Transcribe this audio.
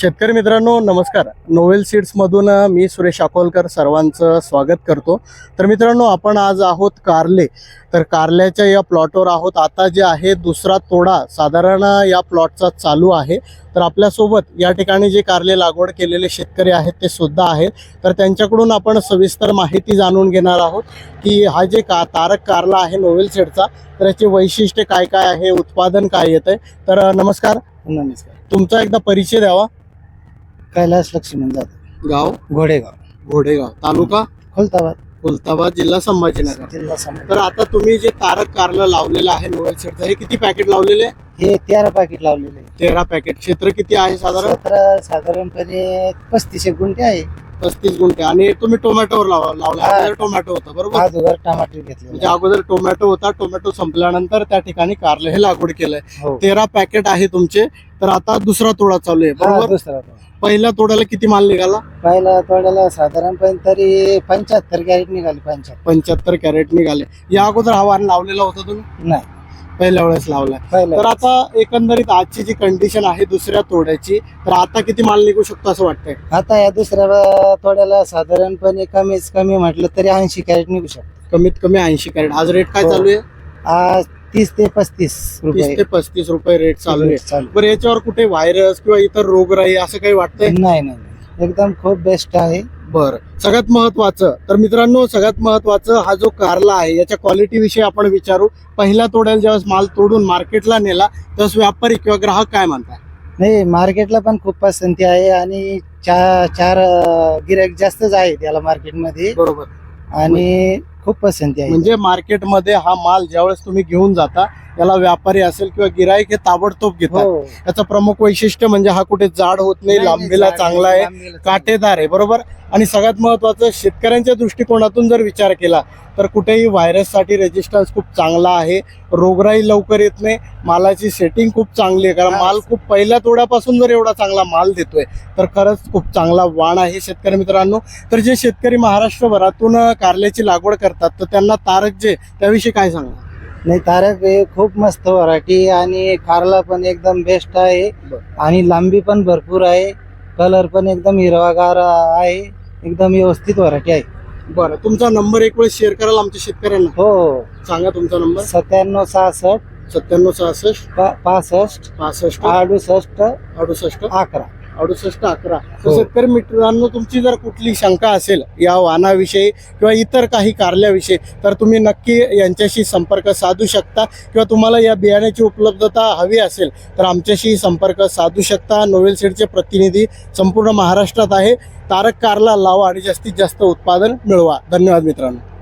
शेतकरी मित्रांनो नमस्कार. नोवेल सीड्समधून मी सुरेश अकोलकर सर्वांचं स्वागत करतो. तर मित्रांनो आपण आज आहोत कारले. तर कारल्याच्या या प्लॉटवर आहोत. आता जे आहे दुसरा तोडा साधारण या प्लॉटचा चालू आहे. तर आपल्यासोबत या ठिकाणी जे कारले लागवड केलेले शेतकरी आहेत ते सुद्धा आहेत. तर त्यांच्याकडून आपण सविस्तर माहिती जाणून घेणार आहोत की हा जे का तारक कारला आहे नोवेल सीडचा तर याचे वैशिष्ट्य काय काय आहे उत्पादन काय येतं तर नमस्कार. नमस्कार. तुमचा एकदा परिचय द्यावा. कैलास लक्ष्मण जाधव। गाव? घोडेगाव। घोडेगाव. तालुका? खुलताबाद खुलताबाद जिल्हा संभाजीनगर. जिल्हा समाज तर आता तुम्ही जे तारक कारला लावलेलं आहे नोवेल सेटचं हे किती पॅकेट लावलेले हे तेरा पाकिट लावलेले तेरा पॅकेट क्षेत्र किती आहे साधारण? साधारणपणे पस्तीस एक गुंठे आहे. पस्तीस गुंठे. आणि तुम्ही टोमॅटोवर लावा लावला. हा. अगोदर टोमॅटो होता बरोबर? अगोदर टमाटर म्हणजे घेतले अगोदर टोमॅटो होता टोमॅटो संपल्यानंतर त्या ठिकाणी कारले हे लागवड केलंय. हो. तेरा पॅकेट आहे तुमचे तर आता दुसरा तोडा चालू आहे हा, बरोबर? दुसरा तो. पहिल्या तोड्याला किती माल निघाला? पहिला तोड्याला साधारणपणे तरी पंच्याहत्तर कॅरेट निघाली पंच्याहत्तर. पंच्याहत्तर कॅरेट निघाले. या अगोदर हा वाण लावलेला होता तुम्ही? नाही. पहिल्या वेळेस लावलाय तर आता एकंदरीत आजची जी कंडिशन आहे दुसऱ्या तोड्याची तर आता किती माल निघू शकतो असं वाटतंय? आता या दुसऱ्या तोड्याला साधारणपणे कमीच कमी म्हटलं तरी ऐंशी कॅरेट निघू शकतो. कमीत कमी ऐंशी कॅरेट आज रेट काय हो. चालू आहे? आज तीस ते पस्तीस तीस रुपये ते पस्तीस रुपये रेट चालू आहे. चालू बरं याच्यावर कुठे व्हायरस किंवा इतर रोगराई असं काही वाटतंय? नाही नाही नाही. एकदम खूप बेस्ट आहे. बरं. सगळ्यात महत्वाचं तर मित्रांनो सगळ्यात महत्वाचं हा जो कारला आहे याच्या क्वालिटी विषयी आपण विचारू. पहिल्या तोड्याला ज्यावेळेस माल तोडून मार्केटला नेला त्यावेळेस व्यापारी किंवा ग्राहक काय म्हणतात? नाही मार्केटला पण खूप पसंती आहे आणि चार चार गिरायक जास्तच आहे त्याला मार्केटमध्ये बरोबर. आणि खूप पसंती आहे. म्हणजे मार्केटमध्ये हा माल ज्यावेळेस तुम्ही घेऊन जाता याला व्यापारी असेल किंवा गिराईक हे ताबडतोब घेतात. हो. याचं प्रमुख वैशिष्ट्य म्हणजे हा कुठे जाड होत नाही लांबीला चांगला आहे काटेदार आहे बरोबर? आणि सगळ्यात महत्वाचं शेतकऱ्यांच्या दृष्टिकोनातून जर विचार केला तर कुठेही व्हायरससाठी रेजिस्टन्स खूप चांगला आहे. रोगराई लवकर येत नाही. मालाची सेटिंग खूप चांगली आहे. कारण. माल खूप पहिल्या तोड्यापासून जर एवढा चांगला माल देतोय तर खरंच खूप चांगला वाण आहे शेतकरी मित्रांनो. तर जे शेतकरी महाराष्ट्रभरातून कारल्याची लागवड करतात तर त्यांना तारक जे त्याविषयी काय सांगा नाही तारक हे खूप मस्त व्हरायटी आणि कारला पण एकदम बेस्ट आहे. आणि लांबी पण भरपूर आहे. कलर पण एकदम हिरवागार आहे. एकदम व्यवस्थित व्हरायटी आहे. बरं तुमचा नंबर एक वेळ शेअर कराल आमच्या शेतकऱ्यांना? हो. सांगा तुमचा नंबर सत्त्याण्णव सहासष्ट सत्त्याण्णव सहासष्ट पा- पासष्ट पासष्ट अडुसष्ट अडुसष्ट अकरा. अडुसष्ट अकरा. तर हो. शेतकरी मित्रांनो तुमची जर कुठली शंका असेल या वाहनाविषयी किंवा इतर काही कारल्याविषयी तर तुम्ही नक्की यांच्याशी संपर्क साधू शकता. किंवा तुम्हाला या बियाण्याची उपलब्धता हवी असेल तर आमच्याशी संपर्क साधू शकता. नोवेल सीडचे प्रतिनिधी संपूर्ण महाराष्ट्रात आहे. तारक कारला लावा आणि जास्तीत जास्त उत्पादन मिळवा. धन्यवाद मित्रांनो.